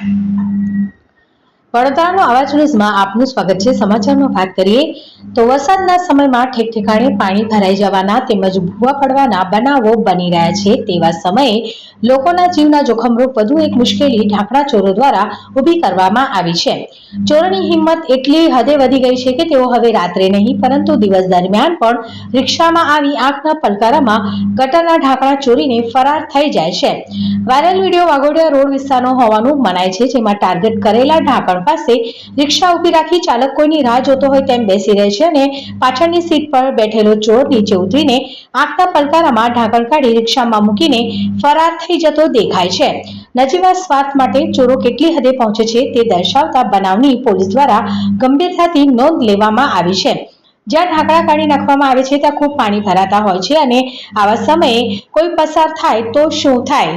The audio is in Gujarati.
Mm-hmm. વડોદરાનો આવાજ ન્યૂઝમાં આપનું સ્વાગત છે. સમાચારમાં વાત કરીએ તો વરસાદના સમયમાં ઠેક પાણી ભરાઈ જવાના તેમજ ભૂવા પડવાના બનાવો બની રહ્યા છે. તેવા સમયે લોકોના જીવના જોખમરૂપ વધુ એક મુશ્કેલી ઢાંકણા ચોરો દ્વારા ઊભી કરવામાં આવી છે. ચોરોની હિંમત એટલી હદે વધી ગઈ છે કે તેઓ હવે રાત્રે નહીં, પરંતુ દિવસ દરમિયાન પણ રિક્ષામાં આવી આંખના પલકારામાં ગટરના ઢાંકણા ચોરીને ફરાર થઈ જાય છે. વાયરલ વીડિયો વાઘોડિયા રોડ વિસ્તારનો હોવાનું મનાય છે, જેમાં ટાર્ગેટ કરેલા ઢાંકણ પાસે રિક્ષા ઊભી રાખી ચાલક કોઈની રાહ જોતો હોય તેમ બેસી રહે છે અને પાછળની સીટ પર બેઠેલો ચોર નીચે ઉતરીને આંખના પલકારામાં ઢાંકણ કાઢી રિક્ષામાં મૂકીને ફરાર થઈ જતો દેખાય છે. નજીવા સ્વાર્થ માટે ચોરો કેટલી હદે પહોંચે છે તે દર્શાવતા બનાવની પોલીસ દ્વારા ગંભીરતાથી નોંધ લેવામાં આવી છે. જ્યાં ઢાંકણા કાઢી નાખવામાં આવે છે ત્યાં ખૂબ પાણી ભરાતા હોય છે અને આવા સમયે કોઈ પસાર થાય તો શું થાય?